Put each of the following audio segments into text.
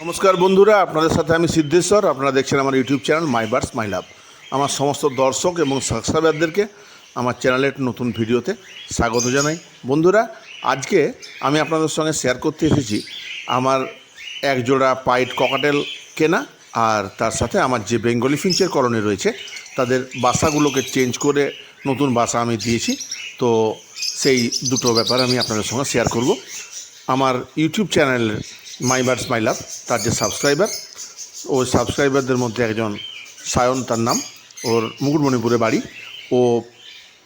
নমস্কার বন্ধুরা, আপনাদের সাথে আমি সিদ্ধেশ্বর। আপনারা দেখছেন আমার YouTube channel my birds, my love. আমার সমস্ত দর্শক এবং সাবস্ক্রাইবারদেরকে আমার চ্যানেলের নতুন ভিডিওতে স্বাগত জানাই। বন্ধুরা, আজকে আমি আপনাদের সঙ্গে শেয়ার করতে এসেছি আমার এক জোড়া পাইট ককাটেল কেনা আর তার সাথে আমার যে বেঙ্গলি ফিঞ্চের কলোনি রয়েছে, তাদের বাসাগুলোকে চেঞ্জ করে নতুন বাসা আমি দিয়েছি। তো সেই দুটো ব্যাপার আমি আপনাদের সঙ্গে শেয়ার করব। আমার YouTube channel my birds my love তার যে সাবস্ক্রাইবার ওই সাবস্ক্রাইবারদের মধ্যে একজন সায়ন তার নাম, ওর মুকুটমণিপুরে বাড়ি। ও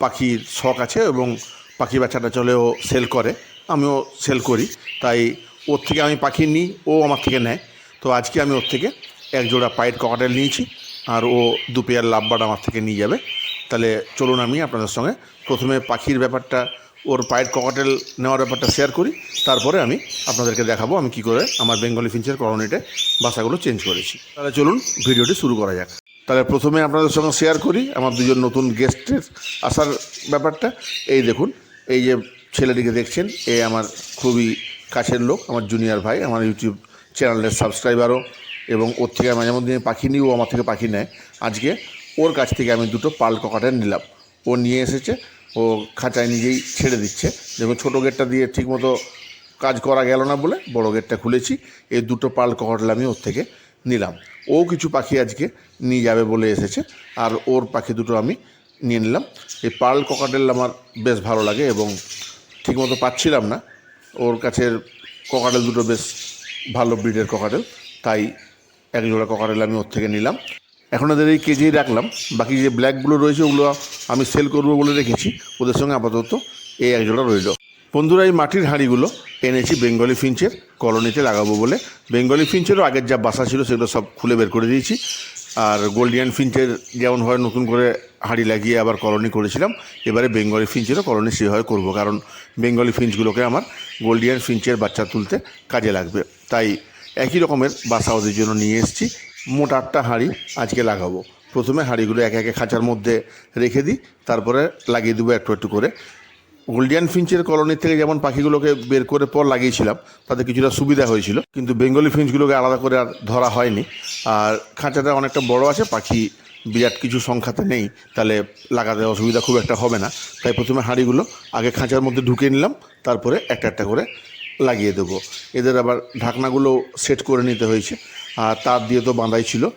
পাখির শখ আছে এবং পাখি বাচ্চাটা চলে ও সেল করে। আমিও সেল করি। তাই ওর থেকে আমি পাখি নিই, ও আমার থেকে নেয়। তো আজকে আমি ওর থেকে এক জোড়া পাইট ককাটেল নিয়েছি, আর ও দু পেয়ার লাভবার্ড আমার থেকে নিয়ে যাবে। তাহলে চলুন আমি আপনাদের সঙ্গে প্রথমে পাখির ব্যাপারটা ওর পায়ের ককাটেল নেওয়ার ব্যাপারটা শেয়ার করি। তারপরে আমি আপনাদেরকে দেখাবো আমি কি করে আমার বেঙ্গলি ফিঞ্চের কলোনিতে বাসাগুলো চেঞ্জ করেছি। তাহলে চলুন ভিডিওটি শুরু করা যাক। তাহলে প্রথমে আপনাদের সঙ্গে শেয়ার করি আমার দুজন নতুন গেস্টের আসার ব্যাপারটা। এই দেখুন, এই যে ছেলেটিকে দেখছেন, এ আমার খুবই কাছের লোক, আমার জুনিয়র ভাই, আমার ইউটিউব চ্যানেলের সাবস্ক্রাইবারও এবং ওর থেকে মাঝে মধ্যে পাখি নিই, ও আমার থেকে পাখি নেয়। আজকে ওর কাছ থেকে আমি দুটো পাল ককাটেল নিলাম। ও নিয়ে এসেছে ও খাঁচায় নিজেই ছেড়ে দিচ্ছে। দেখুন, ছোটো গেটটা দিয়ে ঠিকমতো কাজ করা গেল না বলে বড় গেটটা খুলেছি। এই দুটো পাল ককাটেল আমি ওর থেকে নিলাম। ও কিছু পাখি আজকে নিয়ে যাবে বলে এসেছে, আর ওর পাখি দুটো আমি নিয়ে নিলাম। এই পাল ককাটেল আমার বেশ ভালো লাগে এবং ঠিকমতো পাচ্ছিলাম না। ওর কাছের ককাটেল দুটো বেশ ভালো ব্রিডের ককাটেল, তাই এক জোড়া ককাটেল আমি ওর থেকে নিলাম। এখন ওদের এই কেজি রাখলাম। বাকি যে ব্ল্যাকগুলো রয়েছে, ওগুলো আমি সেল করব বলে রেখেছি। ওদের সঙ্গে আপাতত এই এক জোড়া রইল। বন্ধুরা, এই মাটির হাঁড়িগুলো এনেছি বেঙ্গলি ফিঞ্চের কলোনিতে লাগাবো বলে। বেঙ্গলি ফিঞ্চেরও আগের যা বাসা ছিল, সেগুলো সব খুলে বের করে দিয়েছি। আর গোল্ডিয়ান ফিঞ্চের যেমন হয়, নতুন করে হাঁড়ি লাগিয়ে আবার কলোনি করেছিলাম। এবারে বেঙ্গলি ফিঞ্চেরও কলোনি সেভাবে করব, কারণ বেঙ্গলি ফিঞ্চগুলোকে আমার গোল্ডিয়ান ফিঞ্চের বাচ্চা তুলতে কাজে লাগবে। তাই একই রকমের বাসা ওদের জন্য নিয়ে এসেছি। মোট আটটা হাঁড়ি আজকে লাগাবো। প্রথমে হাঁড়িগুলো একে একে খাঁচার মধ্যে রেখে দিই, তারপরে লাগিয়ে দেবো একটু একটু করে। গোল্ডিয়ান ফিঞ্চের কলোনি থেকে যেমন পাখিগুলোকে বের করে পর লাগিয়েছিলাম, তাতে কিছুটা সুবিধা হয়েছিল। কিন্তু বেঙ্গলি ফিঞ্চগুলোকে আলাদা করে আর ধরা হয়নি। আর খাঁচাটা অনেকটা বড় আছে, পাখি বিরাট কিছু সংখ্যাতে নেই, তাহলে লাগাতে অসুবিধা খুব একটা হবে না। তাই প্রথমে হাঁড়িগুলো আগে খাঁচার মধ্যে ঢুকিয়ে নিলাম, তারপরে একটা একটা করে লাগিয়ে দেবো। এদের আবার ঢাকনাগুলো সেট করে নিতে হয়েছে। আর তার দিয়ে তো বাঁধাই ছিল।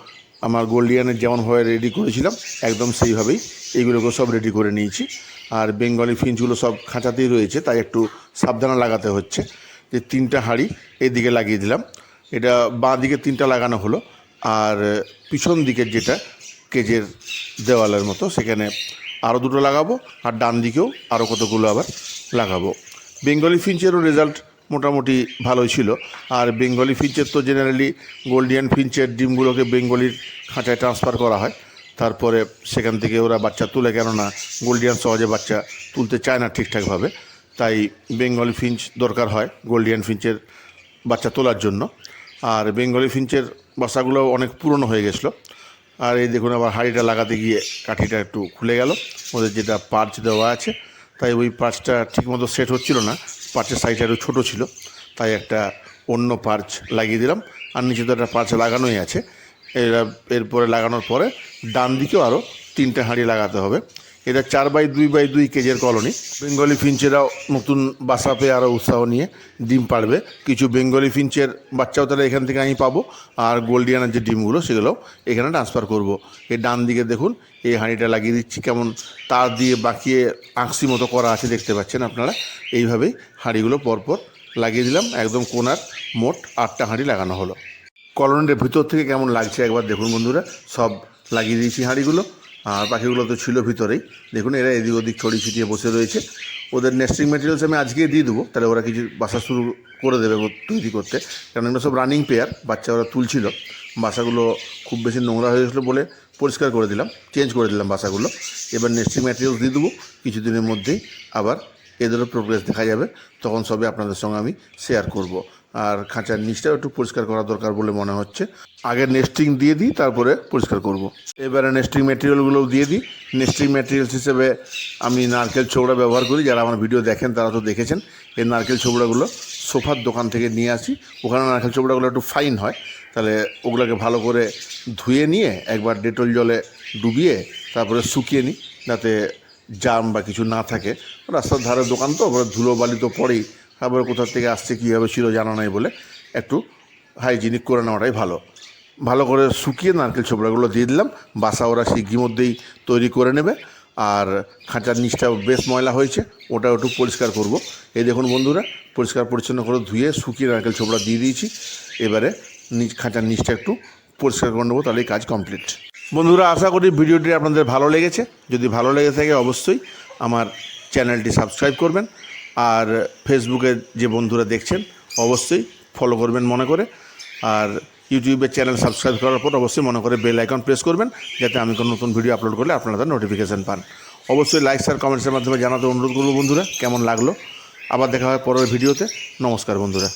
আমার গোল্ডিয়ানের যেমনভাবে রেডি করেছিলাম, একদম সেইভাবেই এইগুলোকে সব রেডি করে নিয়েছি। আর বেঙ্গলি ফিঞ্চগুলো সব খাঁচাতেই রয়েছে, তাই একটু সাবধানে লাগাতে হচ্ছে। যে তিনটা হাঁড়ি এদিকে লাগিয়ে দিলাম। এটা বাঁ দিকে তিনটা লাগানো হলো। আর পিছন দিকের যেটা কেজের দেওয়ালের মতো, সেখানে আরও দুটো লাগাবো। আর ডান দিকেও আরও কতগুলো আবার লাগাবো। বেঙ্গলি ফিঞ্চেরও রেজাল্ট মোটামুটি ভালোই ছিল। আর বেঙ্গলি ফিঞ্চের তো জেনারেলি গোল্ডিয়ান ফিঞ্চের ডিমগুলোকে বেঙ্গলির খাঁচায় ট্রান্সফার করা হয়। তারপরে সেখান থেকে ওরা বাচ্চা তুলে, কেননা গোল্ডিয়ান সহজে বাচ্চা তুলতে চায় না ঠিকঠাকভাবে। তাই বেঙ্গলি ফিঞ্চ দরকার হয় গোল্ডিয়ান ফিঞ্চের বাচ্চা তোলার জন্য। আর বেঙ্গলি ফিঞ্চের বাসাগুলো অনেক পুরনো হয়ে গেছিল। আর এই দেখুন, আবার হাঁড়িটা লাগাতে গিয়ে কাঠিটা একটু খুলে গেল। ওদের যেটা পার্চ দেওয়া আছে, তাই ওই পার্চটা ঠিকমতো সেট হচ্ছিল না। পার্চের সাইজটা আরও ছোটো ছিল, তাই একটা অন্য পার্চ লাগিয়ে দিলাম। আর নিচে তো একটা পার্চ লাগানোই আছে। এরা, এরপরে লাগানোর পরে ডান দিকেও আরও তিনটে হাঁড়ি লাগাতে হবে। এটা চার বাই দুই বাই দুই কেজের কলোনি। বেঙ্গলি ফিঞ্চেরাও নতুন বাসা পেয়ে আরও উৎসাহ নিয়ে ডিম পাড়বে। কিছু বেঙ্গলি ফিঞ্চের বাচ্চাও তাহলে এখান থেকে আমি পাবো। আর গোল্ডিয়ানের যে ডিমগুলো সেগুলো এখানে ট্রান্সফার করব। এই ডান দিকে দেখুন, এই হাঁড়িটা লাগিয়ে দিচ্ছি। কেমন তার দিয়ে বাঁকিয়ে আঁকসি মতো করা আছে, দেখতে পাচ্ছেন আপনারা। এইভাবেই হাঁড়িগুলো পরপর লাগিয়ে দিলাম। একদম কোনার মোট আটটা হাঁড়ি লাগানো হলো। কলোনির ভিতর থেকে কেমন লাগছে একবার দেখুন বন্ধুরা। সব লাগিয়ে দিয়েছি হাঁড়িগুলো। আর পাখিগুলো তো ছিল ভিতরেই। দেখুন, এরা এদিক ওদিক ছড়ি ছিটিয়ে বসে রয়েছে। ওদের নেস্টিং ম্যাটেরিয়ালস আমি আজকে দিয়ে দেবো। তাহলে ওরা কিছু বাসা শুরু করে দেবে তৈরি করতে। কারণ এগুলো সব রানিং পেয়ার বাচ্চা ওরা তুলছিল। বাসাগুলো খুব বেশি নোংরা হয়ে গেছিল বলে পরিষ্কার করে দিলাম চেঞ্জ করে দিলাম বাসাগুলো। এবার নেস্টিং ম্যাটেরিয়ালস দিয়ে দেবো। কিছুদিনের মধ্যেই আবার এদেরও প্রোগ্রেস দেখা যাবে, তখন সবে আপনাদের সঙ্গে আমি শেয়ার করব। আর খাঁচার নিচটাও একটু পরিষ্কার করা দরকার বলে মনে হচ্ছে। আগে নেস্টিং দিয়ে দিই, তারপরে পরিষ্কার করব। এবারে নেস্টিং ম্যাটেরিয়ালগুলো দিয়ে দিই। নেস্টিং ম্যাটেরিয়ালস হিসেবে আমি নারকেল ছোবড়া ব্যবহার করি। যারা আমার ভিডিও দেখেন, তারা তো দেখেছেন। এই নারকেল ছোবড়াগুলো সোফার দোকান থেকে নিয়ে আসি। ওখানে নারকেল চোপড়াগুলো একটু ফাইন হয়। তাহলে ওগুলোকে ভালো করে ধুয়ে নিয়ে একবার ডেটল জলে ডুবিয়ে তারপরে শুকিয়ে নিই। যাতে জাম বা কিছু না থাকে, রাস্তার ধারে দোকান তো ধুলো বালি তো পড়েই, তারপরে কোথার থেকে আসছে কীভাবে ছিল জানা নাই বলে একটু হাইজিনিক করে নেওয়াটাই ভালো। ভালো করে শুকিয়ে নারকেল ছোবড়াগুলো দিয়ে দিলাম, বাসা ওরা শিগগির মধ্যেই তৈরি করে নেবে, আর খাঁচার নিচটা বেশ ময়লা হয়েছে ওটা একটু পরিষ্কার করব। এই দেখুন বন্ধুরা, পরিষ্কার পরিচ্ছন্ন করে ধুয়ে শুকিয়ে নারকেল ছোবড়া দিয়ে দিয়েছি, এবারে খাঁচার নিচটা একটু পরিষ্কার করে নেব, তাহলেই কাজ কমপ্লিট বন্ধুরা, আশা করি ভিডিওটি আপনাদের ভালো লেগেছে। যদি ভালো লেগে থাকে, অবশ্যই আমার চ্যানেলটি সাবস্ক্রাইব করবেন। আর ফেসবুকে যে বন্ধুরা দেখছেন, অবশ্যই ফলো করবেন মনে করে। আর ইউটিউবের চ্যানেল সাবস্ক্রাইব করার পর অবশ্যই মনে করে বেল আইকন প্রেস করবেন, যাতে আমি কোনো নতুন ভিডিও আপলোড করলে আপনারা তার নোটিফিকেশান পান। অবশ্যই লাইক আর কমেন্টসের মাধ্যমে জানাতে অনুরোধ করব বন্ধুরা, কেমন লাগল? আবার দেখা হয় পরের ভিডিওতে নমস্কার বন্ধুরা।